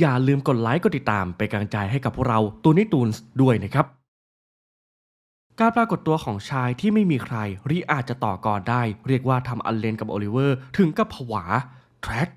อย่าลืมกดไลค์กดติดตามเป็นกำลังใจให้กับพวกเราตูนิตูนส์ด้วยนะครับ การปรากฏตัวของชายที่ไม่มีใครรีอาจจะต่อกรได้ เรียกว่าทำอันเลนกับโอลิเวอร์ถึงกับผวาแทร็ก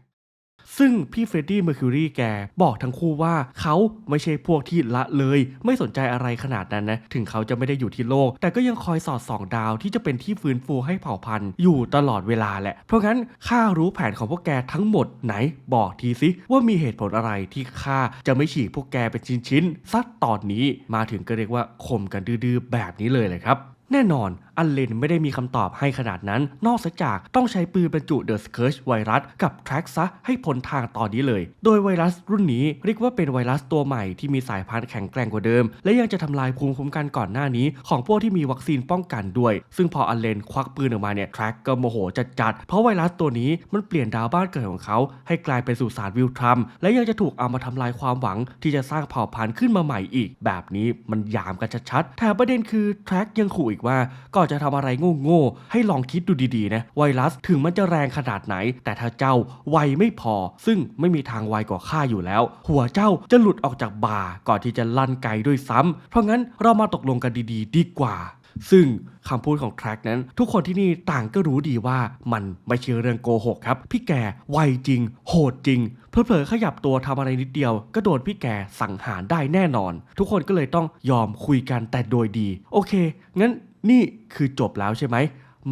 ซึ่งพี่เฟรดดี้เมอร์คิวรีแกบอกทั้งคู่ว่าเขาไม่ใช่พวกที่ละเลย ไม่สนใจอะไรขนาดนั้นนะ ถึงเขาจะไม่ได้อยู่ที่โลก แต่ก็ยังคอยสอดส่องดาวที่จะเป็นที่ฟื้นฟูให้เผ่าพันธุ์อยู่ตลอดเวลาแหละ เพราะงั้นข้ารู้แผนของพวกแกทั้งหมดไหนบอกทีสิว่ามีเหตุผลอะไรที่ข้าจะไม่ฉีกพวกแกเป็นชิ้นๆสักตอนนี้มาถึงก็เรียกว่าข่มกันดื้อๆแบบนี้เลยเลยครับ แน่นอนอันเลนไม่ได้มีคำตอบให้ขนาดนั้น นอกจากต้องใช้ปืนบรรจุเดอะสเคิร์ชไวรัสกับแทร็กซะให้พ้นทางตอนนี้เลย โดยไวรัสรุ่นนี้เรียกว่าเป็นไวรัสตัวใหม่ที่มีสายพันธุ์แข็งแกร่งกว่าเดิม และยังจะทำลายภูมิคุ้มกันก่อนหน้านี้ ของพวกที่มีวัคซีนป้องกันด้วย ซึ่งพออันเลนควักปืนออกมาเนี่ยแทร็กก็โมโหจัดๆ เพราะไวรัสตัวนี้มันเปลี่ยนดาวบ้านเกิดของเขา ให้กลายเป็นสุสานวิลทรัม และยังจะถูกเอามาทำลายความหวังที่จะสร้างเผ่าพันธุ์ขึ้นมาใหม่อีก แบบนี้มันยามกันชัดๆ แต่ประเด็นคือแทร็กยังขู่อีกว่าก่อนจะทำอะไรโง่ๆให้ลองคิดดูดีๆนะไวรัสถึงมันจะแรงขนาดไหน แต่ถ้าเจ้าไวไม่พอ ซึ่งไม่มีทางไวกว่าข้าอยู่แล้ว หัวเจ้าจะหลุดออกจากบ่าก่อนที่จะลั่นไกด้วยซ้ำเพราะงั้นเรามาตกลงกันดีๆ ดีกว่า ซึ่งคำพูดของแทร็กนั้น ทุกคนที่นี่ต่างก็รู้ดีว่ามันไม่ใช่เรื่องโกหกครับ พี่แกไวจริง โหดจริงเผลอๆขยับตัวทำอะไรนิดเดียว ก็โดนพี่แกสังหารได้แน่นอน ทุกคนก็เลยต้องยอมคุยกันแต่โดยดี โอเค งั้น นี่คือจบแล้วใช่ไหม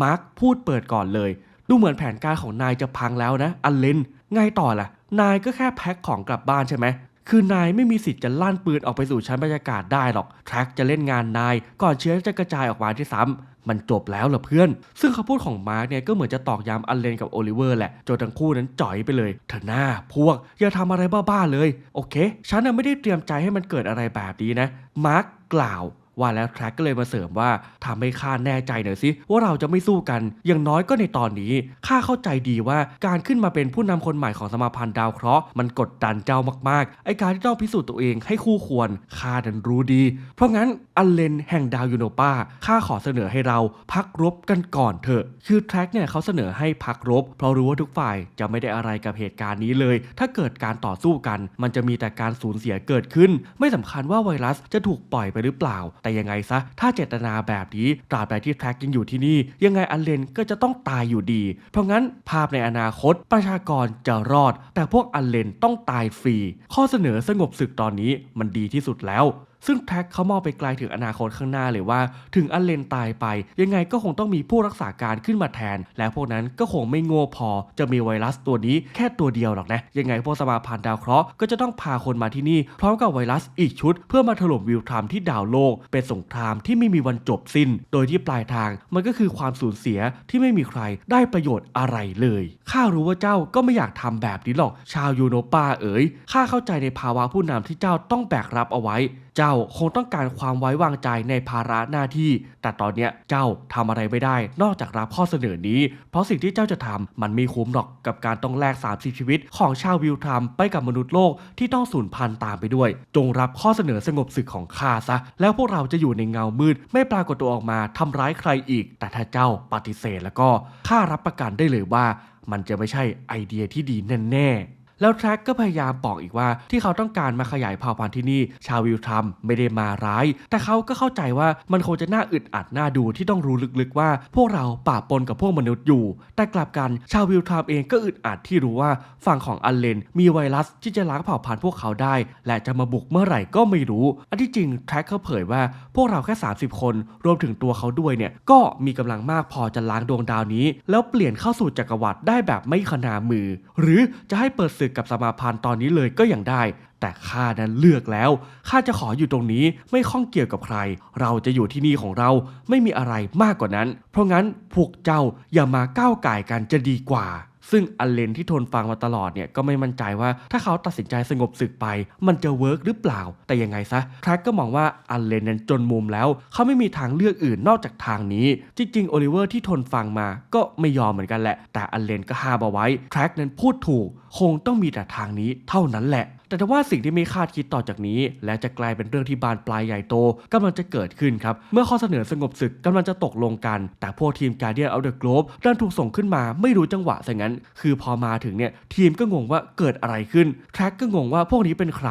มาร์คพูดเปิดก่อนเลย ดูเหมือนแผนการของนายจะพังแล้วนะ อันเลนไงต่อล่ะ นายก็แค่แพ็คของกลับบ้านใช่ไหม คือนายไม่มีสิทธิ์จะลั่นปืนออกไปสู่ชั้นบรรยากาศได้หรอก แทร็กจะเล่นงานนาย ก่อนเชื้อจะกระจายออกมาที่ซ้ำมันจบแล้วเหรอเพื่อน ซึ่งคำพูดของมาร์กเนี่ยก็เหมือนจะตอกย้ำอันเลนกับโอลิเวอร์แหละจนทั้งคู่นั้นจ่อยไปเลยเถอหน้าพวก อย่าทำอะไรบ้าๆเลย โอเค ฉันน่ะไม่ได้เตรียมใจให้มันเกิดอะไรแบบนี้นะ มาร์กกล่าว ว่าแล้วแทร็กก็เลยมาเสริมว่าทำให้ข้าแน่ใจหน่อยสิว่าเราจะไม่สู้กัน อย่างน้อยก็ในตอนนี้ข้าเข้าใจดีว่าการขึ้นมาเป็นผู้นำคนใหม่ของสมาพันธ์ดาวเคราะห์มันกดดันเจ้ามากๆไอการที่ต้องพิสูจน์ตัวเองให้คู่ควรข้าดันรู้ดี เพราะงั้นอันเลนแห่งดาวยูโนปาข้าขอเสนอให้เราพักรบกันก่อนเถอะ คือแทร็กเนี่ยเขาเสนอให้พักรบ เพราะรู้ว่าทุกฝ่ายจะไม่ได้อะไรกับเหตุการณ์นี้เลย ถ้าเกิดการต่อสู้กัน มันจะมีแต่การสูญเสียเกิดขึ้น ไม่สำคัญว่าไวรัสจะถูกปล่อยไปหรือเปล่า แต่ยังไงซะ ถ้าเจตนาแบบนี้ตราบใดที่แทร็กยังอยู่ที่นี่ ยังไงอันเลนก็จะต้องตายอยู่ดี เพราะงั้นภาพในอนาคตประชากรจะรอด แต่พวกอันเลนต้องตายฟรี ข้อเสนอสงบศึกตอนนี้มันดีที่สุดแล้ว ซึ่งแท็กเขามองไปไกลถึงอนาคตข้างหน้าเลยว่า ถึงอันเลนตายไป ยังไงก็คงต้องมีผู้รักษาการขึ้นมาแทน และพวกนั้นก็คงไม่โง่พอ จะมีไวรัสตัวนี้แค่ตัวเดียวหรอกนะ ยังไงพวกสมาพันธ์ดาวเคราะห์ก็จะต้องพาคนมาที่นี่พร้อมกับไวรัสอีกชุด เพื่อมาถล่มวิวทรัมที่ดาวโลก เป็นสงครามที่ไม่มีวันจบสิ้น โดยที่ปลายทางมันก็คือความสูญเสียที่ไม่มีใครได้ประโยชน์อะไรเลยข้ารู้ว่าเจ้าก็ไม่อยากทำแบบนี้หรอก ชาวยูโนปาเอ๋ยข้าเข้าใจในภาวะผู้นำที่เจ้าต้องแบกรับเอาไว้ เจ้าคงต้องการความไว้วางใจในภาระหน้าที่ แต่ตอนเนี้ยเจ้าทำอะไรไม่ได้ นอกจากรับข้อเสนอนี้ เพราะสิ่งที่เจ้าจะทำมันไม่คุ้มหรอกกับการต้องแลก30ชีวิต ของชาววิวทรัมไปกับมนุษย์โลกที่ต้องสูญพันธุ์ตามไปด้วย จงรับข้อเสนอสงบศึกของข้าซะ แล้วพวกเราจะอยู่ในเงามืด ไม่ปรากฏตัวออกมาทำร้ายใครอีก แต่ถ้าเจ้าปฏิเสธแล้วก็ข้ารับประกันได้เลยว่า มันจะไม่ใช่ไอเดียที่ดีแน่ๆ แล้วแทร็กก็พยายามบอกอีกว่า ที่เขาต้องการมาขยายเผ่าพันธุ์ที่นี่ ชาววิลทรัมไม่ได้มาร้าย แต่เขาก็เข้าใจว่ามันคงจะน่าอึดอัดน่าดูที่ต้องรู้ลึกๆว่า พวกเราปะปนกับพวกมนุษย์อยู่ แต่กลับกันชาววิลทรัมเองก็อึดอัดที่รู้ว่าฝั่งของอันเลน มีไวรัสที่จะล้างเผ่าพันธุ์พวกเขาได้ และจะมาบุกเมื่อไหร่ก็ไม่รู้ อันที่จริงแทร็กเขาเผยว่าพวกเราแค่ 30 คน รวมถึงตัวเขาด้วยเนี่ยก็มีกำลังมากพอจะล้างดวงดาวนี้ แล้วเปลี่ยนเข้าสู่จักรวรรดิได้แบบไม่ขนามือ หรือจะให้เปิดศึกกับสมาพันธ์ตอนนี้เลยก็ยังได้ แต่ข้านั้นเลือกแล้วข้าจะขออยู่ตรงนี้ไม่ข้องเกี่ยวกับใคร เราจะอยู่ที่นี่ของเราไม่มีอะไรมากกว่านั้น เพราะงั้นพวกเจ้าอย่ามาก้าวไก่กันจะดีกว่า ซึ่งอเลนที่ทนฟังมาตลอดเนี่ยก็ไม่มั่นใจว่าถ้าเขาตัดสินใจสงบศึกไป มันจะเวิร์กหรือเปล่า แต่ยังไงซะแทร็กก็มองว่าอเลนนั้นจนมุมแล้ว เขาไม่มีทางเลือกอื่นนอกจากทางนี้ จริงๆโอลิเวอร์ที่ทนฟังมาก็ไม่ยอมเหมือนกันแหละ แต่อเลนก็ห้ามเอาไว้แทร็กนั้นพูดถูก คงต้องมีแต่ทางนี้เท่านั้นแหละ แต่ถ้าว่าสิ่งที่ไม่คาดคิดต่อจากนี้ และจะกลายเป็นเรื่องที่บานปลายใหญ่โตกำลังจะเกิดขึ้นครับ เมื่อข้อเสนอสงบศึกกำลังจะตกลงกัน แต่พวกทีม Guardian of the Globe ดันถูกส่งขึ้นมาไม่รู้จังหวะซะงั้น คือพอมาถึงเนี่ยทีมก็งงว่าเกิดอะไรขึ้นแทร็กก็งงว่าพวกนี้เป็นใคร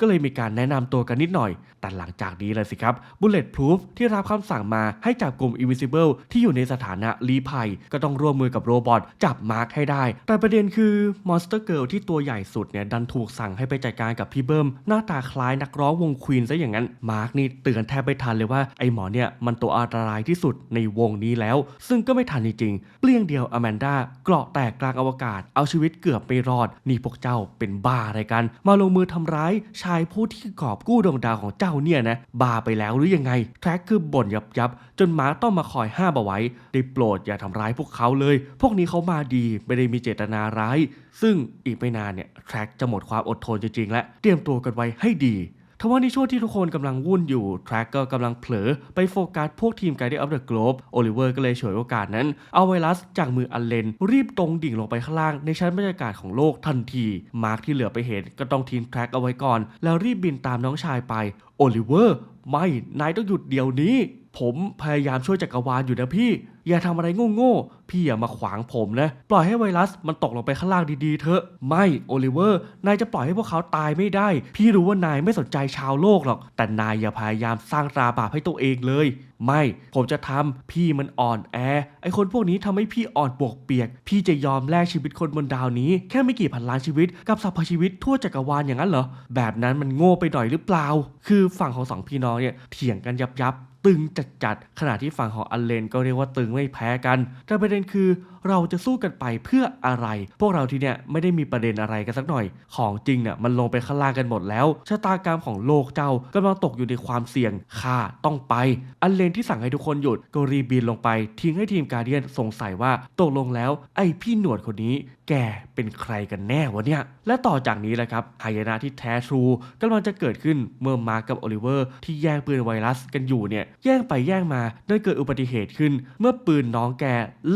ก็เลยมีการแนะนำตัวกันนิดหน่อยแต่หลังจากนี้เลยสิครับ Bulletproof ที่รับคำสั่งมาให้จับกลุ่ม Invisible ที่อยู่ในสถานะลี้ภัย ก็ต้องร่วมมือกับโรบอทจับมาร์คให้ได้ แต่ประเด็นคือ Monster Girl ที่ตัวใหญ่สุดเนี่ยดันถูกสั่งให้ไปจัดการกับพี่เบิ้มหน้าตาคล้ายนักร้องวงควีนซะอย่างนั้นมาร์คนี่เตือนแทบไม่ทันเลยว่าไอ้หมอเนี่ยมันตัวอันตรายที่สุดในวงนี้แล้ว ซึ่งก็ไม่ทันจริงๆเปลี่ยงเดียวอแมนดาเกราะแตกกลางอวกาศเอาชีวิตเกือบไม่รอดนี่พวกเจ้าเป็นบ้าอะไรกัน มาลงมือทำร้ายชายผู้ที่กอบกู้ดวงดาวของเจ้าเนี่ยนะบ้าไปแล้วหรือยังไง แทร็กคือบ่นยับยับจนหมาต้องมาคอยห้ามเอาไว้ได้โปรดอย่าทำร้ายพวกเขาเลย พวกนี้เขามาดีไม่ได้มีเจตนาร้าย ซึ่งอีกไม่นานเนี่ยแทร็กจะหมดความอดทนจริงๆและเตรียมตัวกันไว้ให้ดี ทว่าในช่วงที่ทุกคนกำลังวุ่นอยู่แทร็กก็กำลังเผลอไปโฟกัสพวกทีม Guardian of the Globe โอลิเวอร์ก็เลยฉวยโอกาสนั้น เอาไวรัสจากมืออันเลน รีบตรงดิ่งลงไปข้างล่างในชั้นบรรยากาศของโลกทันที มาร์คที่เหลือไปเห็นก็ต้องทิ้งแทร็กเอาไว้ก่อน แล้วรีบบินตามน้องชายไปโอลิเวอร์ ไม่ นายต้องหยุดเดี๋ยวนี้ ผมพยายามช่วยจักรวาลอยู่นะพี่ อย่าทำอะไรโง่ๆ พี่อย่ามาขวางผมนะ ปล่อยให้ไวรัสมันตกลงไปข้างล่างดีๆเถอะ ไม่ โอลิเวอร์ นายจะปล่อยให้พวกเขาตายไม่ได้ พี่รู้ว่านายไม่สนใจชาวโลกหรอก แต่นายอย่าพยายามสร้างตราบาปให้ตัวเองเลย ไม่ผมจะทำพี่มันอ่อนแอ ไอคนพวกนี้ทำให้พี่อ่อนปวกเปียก พี่จะยอมแลกชีวิตคนบนดาวนี้ แค่ไม่กี่พันล้านชีวิตกับสรรพชีวิตทั่วจักรวาลอย่างนั้นเหรอ แบบนั้นมันโง่ไปหน่อยหรือเปล่า คือฝั่งของสองพี่น้องเนี่ยเถียงกันยับยับตึงจัดๆขณะที่ฝั่งของอันเลนก็เรียกว่าตึงไม่แพ้กัน แต่ประเด็นคือเราจะสู้กันไปเพื่ออะไร พวกเราที่เนี่ยไม่ได้มีประเด็นอะไรกันสักหน่อย ของจริงเนี่ยมันลงไปข้างล่างกันหมดแล้ว ชะตากรรมของโลกเจ้ากำลังตกอยู่ในความเสี่ยงข้าต้องไป อันเลนที่สั่งให้ทุกคนหยุดก็รีบบินลงไป ทิ้งให้ทีมการเดียนสงสัยว่าตกลงแล้วไอ้พี่หนวดคนนี้แกเป็นใครกันแน่วะเนี่ย และต่อจากนี้แหละครับหายนะที่แท้ทรูกำลังจะเกิดขึ้นเมื่อมาร์กกับโอลิเวอร์ที่แย่งปืนไวรัสกันอยู่เนี่ยแย่งไปแย่งมาได้เกิดอุบัติเหตุขึ้น เมื่อปืนน้องแก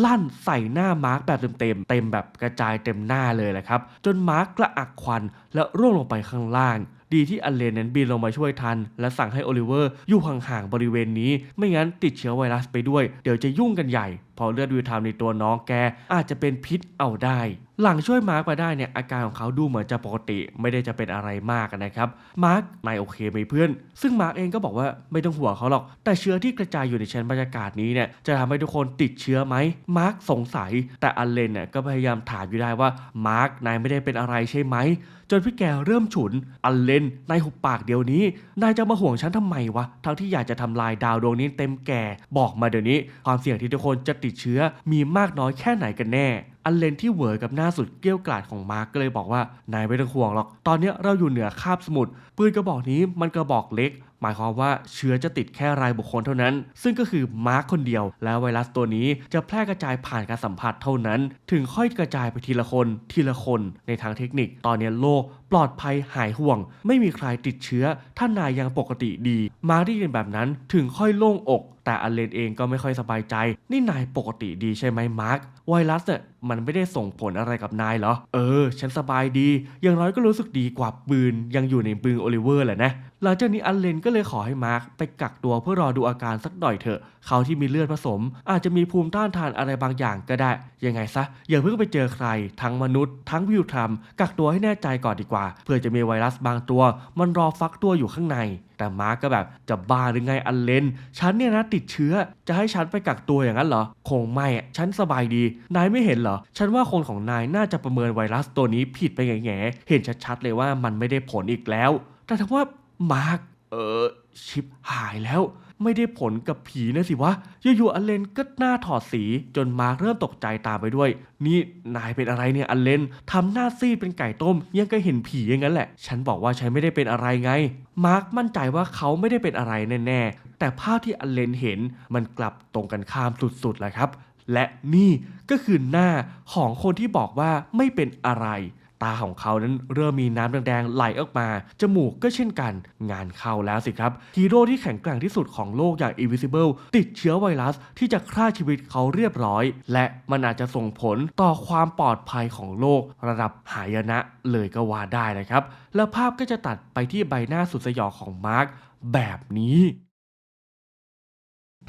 ลั่นใส่หน้ามาร์กแบบเต็มๆเต็มแบบกระจายเต็มหน้าเลยแหละครับ จนมาร์กกระอักควันและร่วงลงไปข้างล่าง ดีที่อันเลนนั้นบินลงมาช่วยทัน และสั่งให้โอลิเวอร์อยู่ห่างๆบริเวณนี้ ไม่งั้นติดเชื้อไวรัสไปด้วย เดี๋ยวจะยุ่งกันใหญ่ พอเลือดวิวทามในตัวน้องแกอาจจะเป็นพิษเอาได้หลังช่วยมาร์กมาได้เนี่ยอาการของเขาดูเหมือนจะปกติไม่ได้จะเป็นอะไรมากนะครับมาร์กนายโอเคไหมเพื่อน ซึ่งมาร์กเองก็บอกว่าไม่ต้องห่วงเขาหรอก แต่เชื้อที่กระจายอยู่ในชั้นบรรยากาศนี้เนี่ยจะทำให้ทุกคนติดเชื้อไหมมาร์กสงสัย แต่อันเลนเนี่ยก็พยายามถามอยู่ได้ว่ามาร์กนายไม่ได้เป็นอะไรใช่ไหมจนพี่แกเริ่มฉุน อันเลนนายหุบปากเดี๋ยวนี้ นายจะมาห่วงฉันทำไมวะ ทั้งที่อยากจะทำลายดาวดวงนี้เต็มแก่ บอกมาเดี๋ยวนี้ ความเสี่ยงที่ทุกคนจะติดเชื้อมีมากน้อยแค่ไหนกันแน่ อันเลนที่เหวอกับหน้าสุดเกลี้ยวกราดของมาร์กก็เลยบอกว่านายไม่ต้องห่วงหรอก ตอนนี้เราอยู่เหนือคาบสมุทรปืนกระบอกนี้มันกระบอกเล็ก หมายความว่าเชื้อจะติดแค่รายบุคคลเท่านั้น ซึ่งก็คือมาร์คคนเดียว แล้วไวรัสตัวนี้จะแพร่กระจายผ่านการสัมผัสเท่านั้น ถึงค่อยกระจายไปทีละคน ทีละคน ในทางเทคนิค ตอนนี้โลกปลอดภัยหายห่วง ไม่มีใครติดเชื้อ ท่านนายยังปกติดี มาร์คได้ยินแบบนั้นถึงค่อยโล่งอก แต่อเลนเองก็ไม่ค่อยสบายใจ นี่นายปกติดีใช่ไหมมาร์คไวรัสเนี่ยมันไม่ได้ส่งผลอะไรกับนายเหรอ เออ ฉันสบายดี อย่างน้อยก็รู้สึกดีกว่าปืนยังอยู่ในบึงโอลิเวอร์แหละนะ หลังจากนี้อันเลนก็เลยขอให้มาร์คไปกักตัวเพื่อรอดูอาการสักหน่อยเถอะ เขาที่มีเลือดผสม อาจจะมีภูมิต้านทานอะไรบางอย่างก็ได้ ยังไงซะ อย่าเพิ่งไปเจอใคร ทั้งมนุษย์ ทั้งวิวทรัมกักตัวให้แน่ใจก่อนดีกว่า เพื่อจะมีไวรัสบางตัว มันรอฟักตัวอยู่ข้างใน แต่มาร์กก็แบบจะบ้าหรือไงอันเลน ฉันเนี่ยนะติดเชื้อ จะให้ฉันไปกักตัวอย่างนั้นเหรอ คงไม่ ฉันสบายดี นายไม่เห็นเหรอ ฉันว่าคนของนายน่าจะประเมินไวรัสตัวนี้ผิดไปแง่ๆเห็นชัดๆเลยว่ามันไม่ได้ผลอีกแล้ว แต่ถ้าว่ามาร์ก เออชิปหายแล้ว ไม่ได้ผลกับผีนะสิวะอยู่ๆอเลนก็หน้าถอดสีจนมาร์เริ่มตกใจตามไปด้วย นี่นายเป็นอะไรเนี่ยอเลนทำหน้าซีดเป็นไก่ต้ม ยังก็เห็นผีอย่างนั้นแหละ ฉันบอกว่าฉันไม่ได้เป็นอะไรไง มาร์คมั่นใจว่าเขาไม่ได้เป็นอะไรแน่ๆ แต่ภาพที่อเลนเห็นมันกลับตรงกันข้ามสุดๆแหละครับ และนี่ก็คือหน้าของคนที่บอกว่าไม่เป็นอะไร ตาของเขานั้นเริ่มมีน้ำแดงๆไหลออกมา จมูกก็เช่นกัน งานเข้าแล้วสิครับ ฮีโร่ที่แข็งแกร่งที่สุดของโลกอย่าง Invisible ติดเชื้อไวรัสที่จะฆ่าชีวิตเขาเรียบร้อย และมันอาจจะส่งผลต่อความปลอดภัยของโลกระดับหายนะเลยก็ว่าได้นะครับ แล้วภาพก็จะตัดไปที่ใบหน้าสุดสยองของมาร์คแบบนี้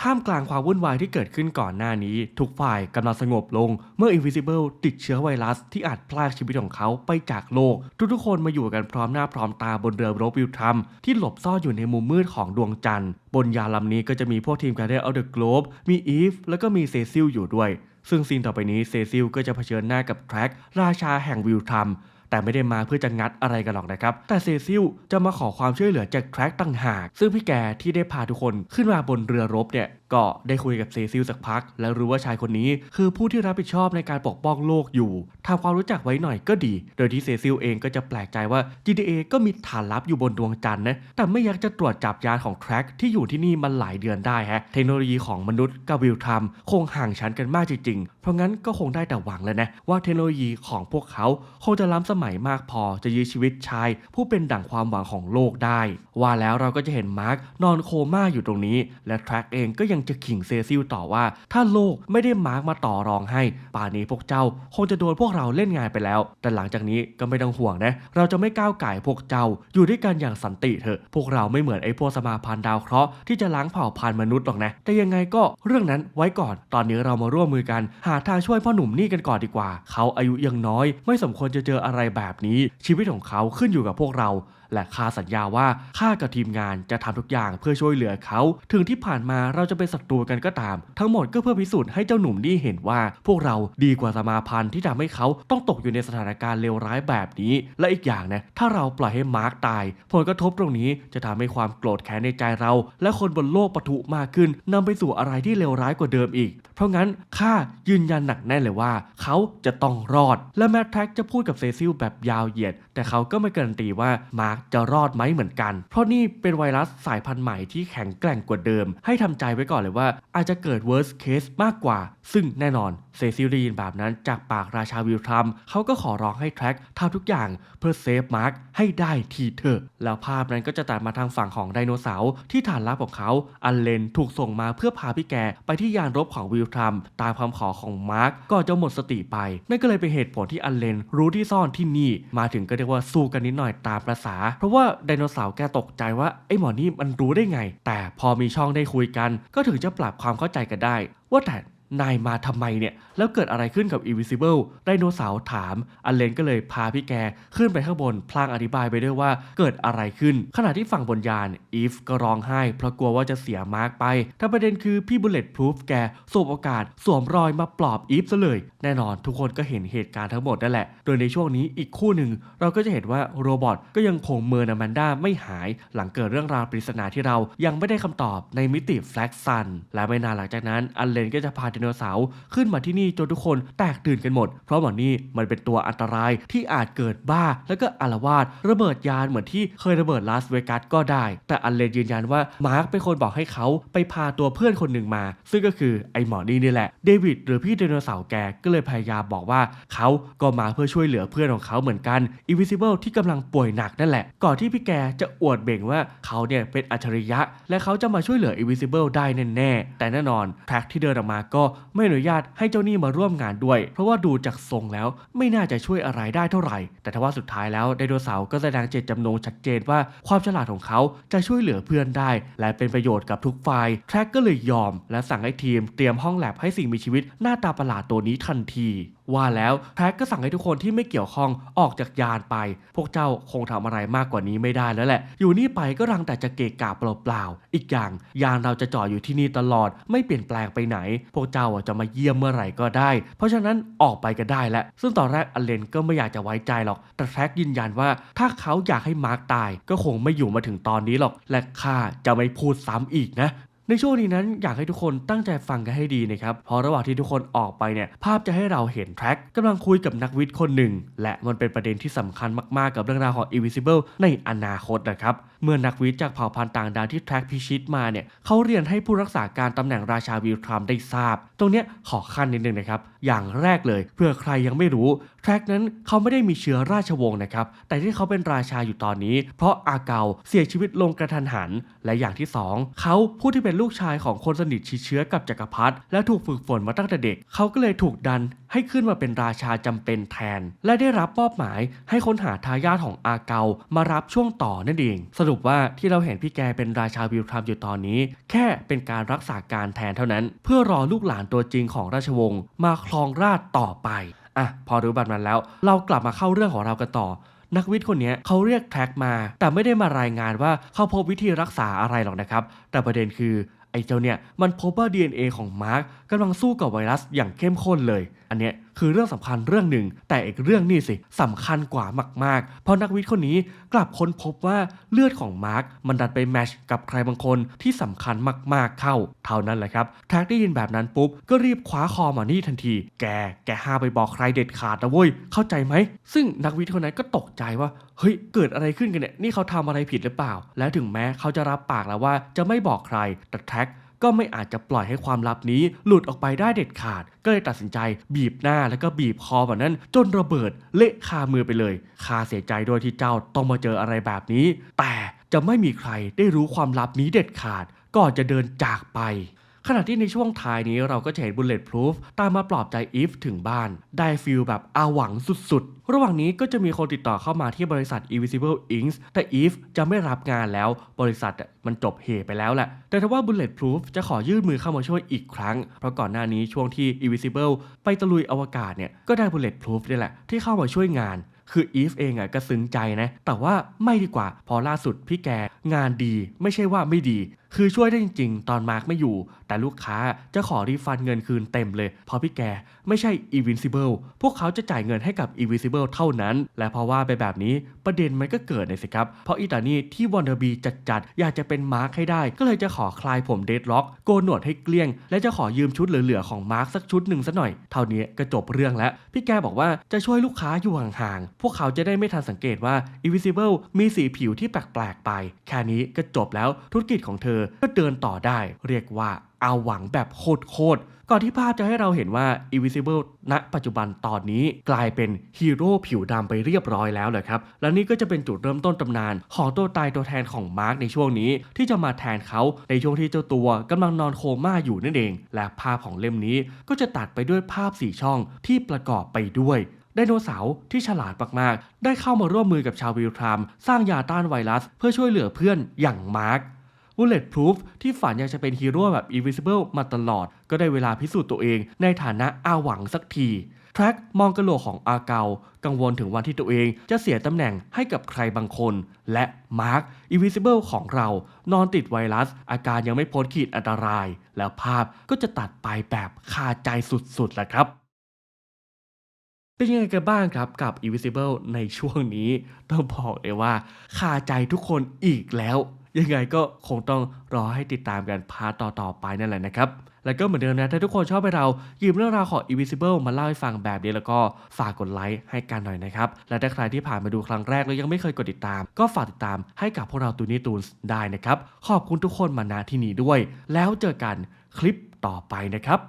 ท่ามกลางความวุ่นวายที่เกิดขึ้นก่อนหน้านี้ ทุกฝ่ายกำลังสงบลง เมื่อ Invisible ติดเชื้อไวรัสที่อาจพลากชีวิตของเขาไปจากโลก ทุกๆคนมาอยู่กันพร้อมหน้าพร้อมตาบนเรือรบวิวทรัมที่หลบซ่อนอยู่ในมุมมืดของดวงจันทร์ บนยานลำนี้ก็จะมีพวกทีมการเดอร์เอาเดอะ Globe มีอีฟแล้วก็มีเซซิลอยู่ด้วย ซึ่งซีนต่อไปนี้เซซิลก็จะเผชิญหน้ากับแทร็กราชาแห่งวิวทรัม แต่ไม่ได้มาเพื่อจะงัดอะไรกันหรอกนะครับ แต่เซซิลจะมาขอความช่วยเหลือจากแทร็กต่างหาก ซึ่งพี่แกที่ได้พาทุกคนขึ้นมาบนเรือรบเนี่ยก็ได้คุยกับเซซิลสักพัก แล้วรู้ว่าชายคนนี้คือผู้ที่รับผิดชอบในการปกป้องโลกอยู่ทำความรู้จักไว้หน่อยก็ดี โดยที่เซซิลเองก็จะแปลกใจว่า GTA ก็มีฐานลับอยู่บนดวงจันทร์นะ แต่ไม่อยากจะตรวจจับยานของแทร็กที่อยู่ที่นี่มันหลายเดือนได้ฮะ เทคโนโลยีของมนุษย์กับวิลทรัมคงห่างชั้นกันมากจริงๆ เพราะงั้นก็คงได้แต่หวังแล้วนะว่าเทคโนโลยีของพวกเขาคงจะล้ำสมัยมากพอจะยื้อชีวิตชาย ผู้เป็นดั่งความหวังของโลกได้ ว่าแล้วเราก็จะเห็นมาร์กนอนโคม่าอยู่ตรงนี้ และแทร็กเองก็ยังังจะขิงเซซิลต่อว่า ถ้าโลกไม่ได้มาร์กมาต่อรองให้ ป่านนี้พวกเจ้า คงจะโดนพวกเราเล่นงานไปแล้ว แต่หลังจากนี้ก็ไม่ต้องห่วงนะ เราจะไม่ก้าวไก่พวกเจ้า อยู่ด้วยกันอย่างสันติเถอะ พวกเราไม่เหมือนไอ้พวกสมาพันธ์ดาวเคราะห์ที่จะล้างเผ่าพันธุ์มนุษย์หรอกนะ แต่ยังไงก็เรื่องนั้นไว้ก่อน ตอนนี้เรามาร่วมมือกัน หาทางช่วยพ่อหนุ่มนี่กันก่อนดีกว่า เขาอายุยังน้อย ไม่สมควรจะเจออะไรแบบนี้ ชีวิตของเขาขึ้นอยู่กับพวกเรา และข้าสัญญาว่าข้ากับทีมงานจะทำทุกอย่างเพื่อช่วยเหลือเขา ถึงที่ผ่านมาเราจะเป็นศัตรูกันก็ตาม ทั้งหมดก็เพื่อพิสูจน์ให้เจ้าหนุ่มนี่เห็นว่า พวกเราดีกว่าสมาพันธ์ที่ทำให้เขาต้องตกอยู่ในสถานการณ์เลวร้ายแบบนี้ และอีกอย่างนะถ้าเราปล่อยให้มาร์กตาย ผลกระทบตรงนี้จะทำให้ความโกรธแค้นในใจเรา และคนบนโลกปะทุมากขึ้นนำไปสู่อะไรที่เลวร้ายกว่าเดิมอีก เพราะงั้นข้ายืนยันหนักแน่เลยว่า เขาจะต้องรอด และแมทแท็กจะพูดกับเซซิลแบบยาวเหยียด แต่เขาก็ไม่การันตีว่ามาร์กจะรอดไหมเหมือนกัน เพราะนี่เป็นไวรัสสายพันธุ์ใหม่ที่แข็งแกร่งกว่าเดิม ให้ทำใจไว้ก่อนเลยว่า อาจจะเกิด worst case มากกว่า ซึ่งแน่นอนเซซิลได้ยินแบบนั้นจากปากราชาวิลทรัมเขาก็ขอร้องให้แทร็กทำทุกอย่างเพื่อเซฟมาร์กให้ได้ทีเถอะ แล้วภาพนั้นก็จะตัดมาทางฝั่งของไดโนเสาร์ที่ฐานลับของเขาอันเลนถูกส่งมาเพื่อพาพี่แกไปที่ยานรบของวิลทรัมตามคำขอของมาร์กก่อนจะหมดสติไป นั่นก็เลยเป็นเหตุผลที่อันเลนรู้ที่ซ่อนที่นี่ มาถึงก็เรียกว่าสู้กันนิดหน่อยตามประษาเพราะว่าไดโนเสาร์แกตกใจว่าไอ้หมอนี่มันรู้ได้ไง แต่พอมีช่องได้คุยกัน ก็ถึงจะปรับความเข้าใจกันได้ ว่าแต่ นายมาทำไมเนี่ย แล้วเกิดอะไรขึ้นกับ Invisible ไดโนเสาร์ถาม อันเลนก็เลยพาพี่แกขึ้นไปข้างบน พลางอธิบายไปด้วยว่าเกิดอะไรขึ้น ขณะที่ฝั่งบนยาน อีฟก็ร้องไห้ เพราะกลัวว่าจะเสียมาร์กไปแต่ประเด็นคือพี่บุลเลตพรูฟแกสบโอกาส สวมรอยมาปลอบอีฟซะเลย แน่นอนทุกคนก็เห็นเหตุการณ์ทั้งหมดนั่นแหละ โดยในช่วงนี้อีกคู่หนึ่ง เราก็จะเห็นว่าโรบอทก็ยังคงเมิร์นอแมนด้าไม่หาย หลังเกิดเรื่องราวปริศนาที่เรายังไม่ได้คำตอบในมิติแฟลกซันและไม่นานหลังจากนั้นอันเลนก็จะพาไดโนเสาร์ขึ้นมาที่นี่จนทุกคนแตกตื่นกันหมด เพราะหมอนี่มันเป็นตัวอันตรายที่อาจเกิดบ้า แล้วก็อารวาสระเบิดยานเหมือนที่เคยระเบิดลาสเวกัสก็ได้ แต่อันเลนยืนยันว่ามาร์คเป็นคนบอกให้เขาไปพาตัวเพื่อนคนหนึ่งมา ซึ่งก็คือไอหมอนี่นี่แหละเดวิดหรือพี่ไดโนเสาร์แกก็เลยพยายามบอกว่าเขาก็มาเพื่อช่วยเหลือเพื่อนของเขาเหมือนกัน Invisible ที่กำลังป่วยหนักนั่นแหละ ก่อนที่พี่แกจะอวดเบ่งว่าเขาเนี่ยเป็นอัจฉริยะ และเขาจะมาช่วยเหลือ Invisible ได้แน่ๆแต่แน่นอนแท็กที่เดินออกมาก็ไม่อนุญาตให้เจ้าหนี้มาร่วมงานด้วย เพราะว่าดูจากทรงแล้วไม่น่าจะช่วยอะไรได้เท่าไหร่ แต่ทว่าสุดท้ายแล้วไดโนเสาร์ก็แสดงเจตจำนงชัดเจนว่าความฉลาดของเขาจะช่วยเหลือเพื่อนได้ และเป็นประโยชน์กับทุกฝ่ายแทร็กก็เลยยอม และสั่งให้ทีมเตรียมห้องแลบให้สิ่งมีชีวิตหน้าตาประหลาดตัวนี้ทันที ว่าแล้วแท็กก็สั่งให้ทุกคนที่ไม่เกี่ยวข้องออกจากยานไป พวกเจ้าคงทำอะไรมากกว่านี้ไม่ได้แล้วแหละ อยู่นี่ไปก็รังแต่จะเกะกะเปล่าๆ อีกอย่างยานเราจะจอดอยู่ที่นี่ตลอด ไม่เปลี่ยนแปลงไปไหน พวกเจ้าจะมาเยี่ยมเมื่อไหร่ก็ได้ เพราะฉะนั้นออกไปก็ได้แล้วซึ่งตอนแรกอเลนก็ไม่อยากจะไว้ใจหรอก แต่แท็กยืนยันว่า ถ้าเขาอยากให้มาร์กตาย ก็คงไม่อยู่มาถึงตอนนี้หรอก และข้าจะไม่พูดซ้ำอีกนะ ในช่วงนี้นั้นอยากให้ทุกคนตั้งใจฟังกันให้ดีนะครับเพราะระหว่างที่ทุกคนออกไปเนี่ยภาพจะให้เราเห็นแทร็กกำลังคุยกับนักวิทย์คนหนึ่ง และมันเป็นประเด็นที่สำคัญมากๆกับเรื่องราวของ Invisible ในอนาคตนะครับเมื่อนักวิทย์จากเผ่าพันธุ์ต่างดาวที่แทร็กพิชิตมาเนี่ยเขาเรียนให้ผู้รักษาการตำแหน่งราชาวิลทรัมได้ทราบ ตรงเนี้ยขอขั้นนิดนึงนะครับอย่างแรกเลย เพื่อใครยังไม่รู้ แทร็กนั้นเขาไม่ได้มีเชื้อราชวงศ์นะครับ แต่ที่เขาเป็นราชาอยู่ตอนนี้ เพราะอาเกาเสียชีวิตลงกระทันหัน และอย่างที่สองเขาผู้ที่เป็นลูกชายของคนสนิทชิดเชื้อกับจักรพรรดิและถูกฝึกฝนมาตั้งแต่เด็ก เขาก็เลยถูกดันให้ขึ้นมาเป็นราชาจำเป็นแทน และได้รับมอบหมายให้ค้นหาทายาทของอาเกามารับช่วงต่อนั่นเอง สรุปว่าที่เราเห็นพี่แกเป็นราชาวิลทรัมอยู่ตอนนี้ แค่เป็นการรักษาการแทนเท่านั้น เพื่อรอลูกหลานตัวจริงของราชวงศ์มาครองราชต่อไป อะพอรู้บัตรมันแล้ว เรากลับมาเข้าเรื่องของเรากันต่อ นักวิทย์คนนี้เขาเรียกแท็กมา แต่ไม่ได้มารายงานว่าเขาพบวิธีรักษาอะไรหรอกนะครับ แต่ประเด็นคือไอ้เจ้าเนี่ยมันพบว่า DNA ของมาร์กกำลังสู้กับไวรัสอย่างเข้มข้นเลย อันเนี้ย คือเรื่องสำคัญเรื่องหนึ่ง แต่อีกเรื่องนี่สิสำคัญกว่ามากๆ เพราะนักวิทย์คนนี้กลับค้นพบว่าเลือดของมาร์กมันดันไปแมชกับใครบางคนที่สำคัญมากๆเข้า เท่านั้นแหละครับแท็กได้ยินแบบนั้นปุ๊บก็รีบคว้าคอมานี่ทันที แกแกห้าไปบอกใครเด็ดขาดนะเว้ยเข้าใจไหม ซึ่งนักวิทย์คนนั้นก็ตกใจว่าเฮ้ยเกิดอะไรขึ้นกันเนี่ยนี่เขาทำอะไรผิดหรือเปล่า แล้วถึงแม้เขาจะรับปากแล้วว่าจะไม่บอกใครแต่แท็ก ก็ไม่อาจจะปล่อยให้ความลับนี้หลุดออกไปได้เด็ดขาด ก็เลยตัดสินใจบีบหน้าแล้วก็บีบคอแบบนั้น จนระเบิดเละคามือไปเลย คาเสียใจด้วยที่เจ้าต้องมาเจออะไรแบบนี้ แต่จะไม่มีใครได้รู้ความลับนี้เด็ดขาดก่อนจะเดินจากไป ขณะที่ในช่วงท้ายนี้เราก็จะเห็นบุลเลตพ o ูฟตามมาปลอบใจอีฟถึงบ้าน ได้ฟิลแบบอาหวังสุดๆ ระหว่างนี้ก็จะมีคนติดต่อเข้ามาที่บริษัท Invisible Inc. แต่อีฟจะไม่รับงานแล้วบริษัทมันจบเหไปแล้วแหละ แต่ถ้าว่า Bullet Proof จะขอยื่นมือเข้ามาช่วยอีกครั้ง เพราะก่อนหน้านี้ช่วงที่ Invisible ไปตะลุยอวกาศเนี่ยก็ได้ Bullet Proof นี่แหละที่เข้ามาช่วยงาน คืออีฟเองอะก็ซึ้งใจนะ แต่ว่าไม่ดีกว่าพอล่าสุดพี่แกงานดีไม่ใช่ว่าไม่ดี คือช่วยได้จริง ๆ ตอนมาร์กไม่อยู่ แต่ลูกค้าจะขอรีฟันเงินคืนเต็มเลย เพราะพี่แกไม่ใช่ Invincible พวกเขาจะจ่ายเงินให้กับ Invisible เท่านั้น และเพราะว่าไปแบบนี้ประเด็นมันก็เกิดเลยสิครับ เพราะอีตานี่ที่วอนเดอร์บีจัดๆอยากจะเป็นมาร์กให้ได้ ก็เลยจะขอคลายผมเดดล็อกโกนหนวดให้เกลี้ยง และจะขอยืมชุดเหลือๆของมาร์กสักชุดหนึ่งซะหน่อย เท่านี้ก็จบเรื่องแล้วพี่แกบอกว่าจะช่วยลูกค้าอยู่ห่างๆ วกเขาจะได้ไม่ทันสังเกตว่า Invisible มีสีผิวที่แปลกๆไป แค่นี้ก็จบแล้วธุรกิจของเธอก็เดินต่อได้ เรียกว่าเอาหวังแบบโคตรๆก่อนที่ภาพจะให้เราเห็นว่า Invisible ณ ปัจจุบันตอนนี้กลายเป็นฮีโร่ผิวดำไปเรียบร้อยแล้วเลยครับ และนี่ก็จะเป็นจุดเริ่มต้นตำนานของตัวตายตัวแทนของมาร์กในช่วงนี้ ที่จะมาแทนเขาในช่วงที่เจ้าตัวกำลังนอนโคม่าอยู่นั่นเอง และภาพของเล่มนี้ก็จะตัดไปด้วยภาพสี่ช่องที่ประกอบไปด้วย ไดโนเสาร์ที่ฉลาดมากๆ ได้เข้ามาร่วมมือกับชาววิลทรัมสร้างยาต้านไวรัส เพื่อช่วยเหลือเพื่อนอย่างมาร์ก Bullet Proof ที่ฝันอยากจะเป็นฮีโร่แบบ Invisible มาตลอด ก็ได้เวลาพิสูจน์ตัวเองในฐานะอาหวังสักทีแทร็กมองกระโหลกของอาเกา กังวลถึงวันที่ตัวเองจะเสียตำแหน่งให้กับใครบางคน และมาร์ค Invisible ของเรา นอนติดไวรัส อาการยังไม่พ้นขีดอันตราย แล้วภาพก็จะตัดไปแบบคาใจสุดๆแหละครับ เป็นยังไงกันบ้างครับกับ Invisible ในช่วงนี้ ต้องบอกเลยว่าคาใจทุกคนอีกแล้ว ยังไงก็คงต้องรอให้ติดตามกันพาตต่อๆไปนั่นแหละนะครับ แล้วก็เหมือนเดิมนะถ้าทุกคนชอบให้เราหยิบเรื่องราวของ Invisible มาเล่าให้ฟังแบบนี้แล้วก็ฝากกดไลค์ให้กันหน่อยนะครับ และถ้าใครที่ผ่านมาดูครั้งแรกแล้วยังไม่เคยกดติดตาม ก็ฝากติดตามให้กับพวกเราตูนี่ตูนได้นะครับขอบคุณทุกคนมาณที่นี้ด้วย แล้วเจอกันคลิปต่อไปนะครับ